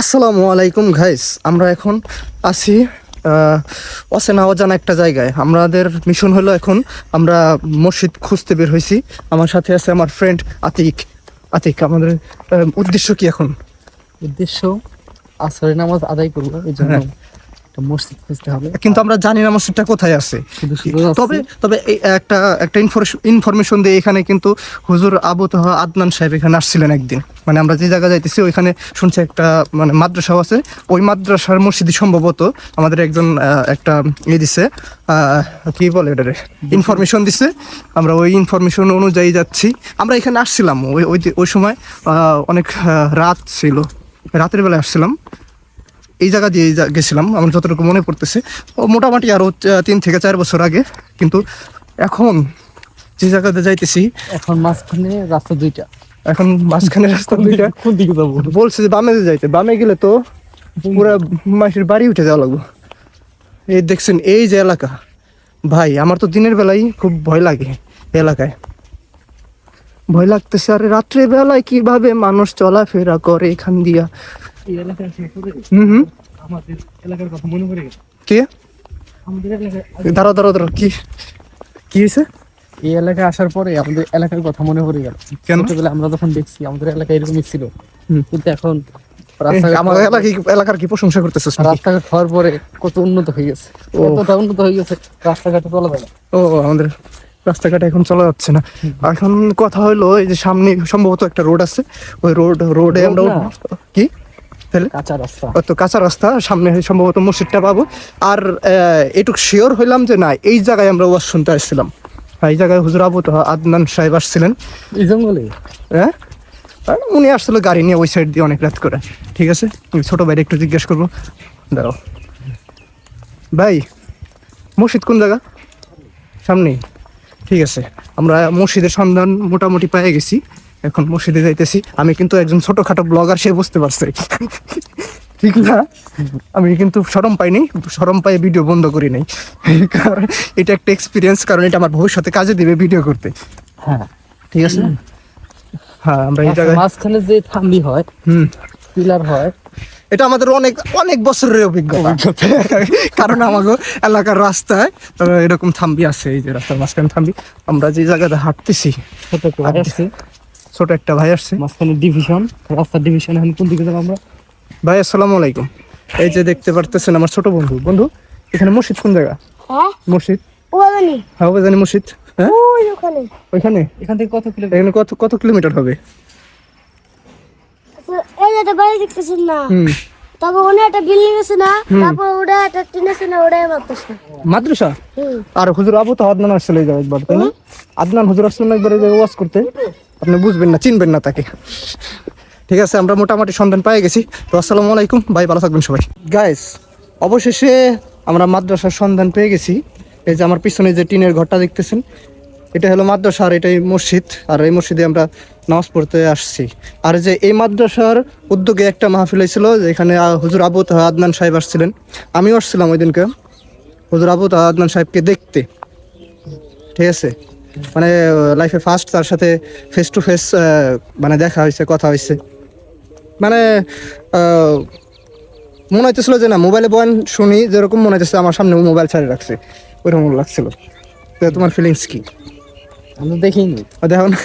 আসসালামু আলাইকুম ঘাইস আমরা এখন আছি অচেনা অজানা একটা জায়গায়। আমাদের মিশন হলো এখন আমরা মসজিদ খুঁজতে বের হয়েছি। আমার সাথে আছে আমার ফ্রেন্ড আতিক। আতিক আমাদের উদ্দেশ্য কি এখন? উদ্দেশ্য আসরে নামাজ আদায় করব এই জন্য। হ্যাঁ। মসজিদ খুঁজতে হবে। কিন্তু আমরা জানি না মসজিদটা কোথায় আছে। তবে তবে একটা একটা ইনফরমেশন দিয়ে এখানে কিন্তু হুজুর আবু তাহা আদনান সাহেব এখানে আসছিলেন একদিন। মানে আমরা যে জায়গা যাইতেছি ওইখানে শুনছি একটা মানে মাদ্রাসাও আছে। ওই মাদ্রাসার মসজিদই সম্ভবত আমাদের একজন একটা ইয়ে দিছে কি বলে এটারে ইনফরমেশন দিছে। আমরা ওই ইনফরমেশন অনুযায়ী যাচ্ছি। আমরা এখানে আসছিলাম। ওই ওই ওই সময় অনেক রাত ছিল। রাতের বেলায় আসছিলাম। এই জায়গা দিয়ে গেছিলাম আমার যতটুকু মনে পড়তেছে। ও মোটামুটি আরও তিন থেকে চার বছর আগে কিন্তু এখন যে জায়গাতে যাইতেছি এখন মাঝখানে রাস্তা দুইটা। এখন মাঝখানে রাস্তা দুইটা। কোন দিকে যাব? বলছে যে বামে যাইতে বামে গেলে তো পুরো মাসির বাড়ি উঠে যাওয়া লাগবো। এই দেখছেন এই যে এলাকা। ভাই আমার তো দিনের বেলায় খুব ভয় লাগে এলাকায়। ভয় লাগতেছে আর রাত্রে বেলায় কীভাবে মানুষ চলাফেরা করে এখান দিয়া? এই এলাকায় আসার পরে হুম হুম। আমাদের এলাকার কথা মনে পড়ে গেছে। কে? আমাদের এলাকায় দাঁড়াও দাঁড়াও দাঁড়াও কি? কি হয়েছে? এই এলাকায় আসার পরে আমাদের এলাকার কথা মনে পড়ে গেল। কেন? আমরা যখন দেখছি আমাদের এলাকা এরকমই ছিল। কিন্তু এখন রাস্তাঘাট এলাকার কি প্রশংসা করতেছিস নাকি? রাস্তাঘাট হওয়ার পরে কত উন্নত হয়ে গেছে। কতটা উন্নত হয়ে গেছে রাস্তাঘাটে চলা যায়। ও আমাদের রাস্তাঘাট এখন চলা যাচ্ছে না। এখন কথা হলো এই যে সামনে সম্ভবত একটা রোড আছে। ওই রোড রোডে আমরা। কি? তাহলে? কাঁচা রাস্তা। ও তো কাঁচা রাস্তা সামনে সম্ভবত মসজিদটা পাবো। আর এটুক শিওর হইলাম যে না এই জায়গায় আমরা ওয়াজ শুনতে আসছিলাম। এই জায়গায় হুজুর আবু তো আদনান সাহেব আসছিলেন। এই জঙ্গলে? হ্যাঁ? উনি আসছিল গাড়ি নিয়ে ওই সাইড দিয়ে অনেক রাত করে। ঠিক আছে? ছোট ভাইরে একটু জিজ্ঞেস করব। দাঁড়াও। ভাই মসজিদ কোন জায়গা? সামনেই। ঠিক আছে। আমরা মসজিদের সন্ধান মোটামুটি পেয়ে গেছি। এখন মসজিদে যাইতেছি। আমি কিন্তু একজন ছোটখাটো ব্লগার সে বুঝতে পারছি। ঠিক না? আমি কিন্তু সরম পাইনি সরম পাই ভিডিও বন্ধ করি নাই। কারণ এটা একটা এক্সপিরিয়েন্স কারণ এটা আমার ভবিষ্যতে কাজে দিবে ভিডিও করতে। হ্যাঁ। ঠিক আছে? হ্যাঁ আমরা এই আচ্ছা, জায়গায় মাঝখানে যে থাম্বি হয় হুম। পিলার হয়। এটা আমাদের অনেক অনেক বছরের অভিজ্ঞতা। কারণ আমাকে এলাকার রাস্তায় এরকম থাম্বি আছে এই যে রাস্তার মাঝখানে থাম্বি। আমরা যে জায়গাতে হাঁটতেছি ছোট একটা ভাই আসছে। মাঝখানে ডিভিশন রাস্তার ডিভিশন এখন কোন দিকে যাব আমরা? ভাই আসসালামু আলাইকুম। এই যে দেখতে পারতেছেন আমার ছোট বন্ধু। বন্ধু এখানে মসজিদ কোন জায়গা? হ্যাঁ? মসজিদ? ও জানি হ্যাঁ জানি মসজিদ। হ্যাঁ? ওখানে। ওইখানে? এখান থেকে কত কিলো এখানে কত কত কিলোমিটার হবে? এই যে বাড়ি দেখতেছেন না। হুম। তারপর ওখানে একটা বিল্ডিং আছে না? তারপর ওটা একটা টিন আছে না ওটাই মারতেছে মাদ্রাসা? আর হুজুর আবু তো আদনান আসছিল একবার তাই না? আদনান হুজুর আসছিল একবার এই ওয়াজ করতে? আপনি বুঝবেন না, চিনবেন না তাকে। ঠিক আছে, আমরা মোটামুটি সন্ধান পেয়ে গেছি। তো আসসালামু আলাইকুম, ভাই, ভালো থাকবেন সবাই। গাইস অবশেষে আমরা মাদ্রাসার সন্ধান পেয়ে গেছি। এই যে আমার পিছনে যে টিনের ঘরটা দেখতেছেন, এটা হলো মাদ্রাসা আর এটাই মসজিদ। আর এই মসজিদে আমরা নামাজ পড়তে আসছি। আর যে এই মাদ্রাসার উদ্যোগে একটা মাহফিল হয়েছিল, যেখানে হুজুর আবু তাহা আদনান সাহেব আসছিলেন। আমিও আসছিলাম ওই দিনকে হুজুর আবু তাহা আদনান সাহেবকে দেখতে। ঠিক আছে? মানে লাইফে ফার্স্ট তার সাথে ফেস টু ফেস মানে দেখা হয়েছে কথা হয়েছে। মানে মনে হইতেছিল যে না মোবাইলে বয়ান শুনি যেরকম মনে হইতেছে আমার সামনে মোবাইল ছাড়ে রাখছে ওইরকম লাগছিল। তোমার ফিলিংস কি? আমি দেখিনি। দেখো না।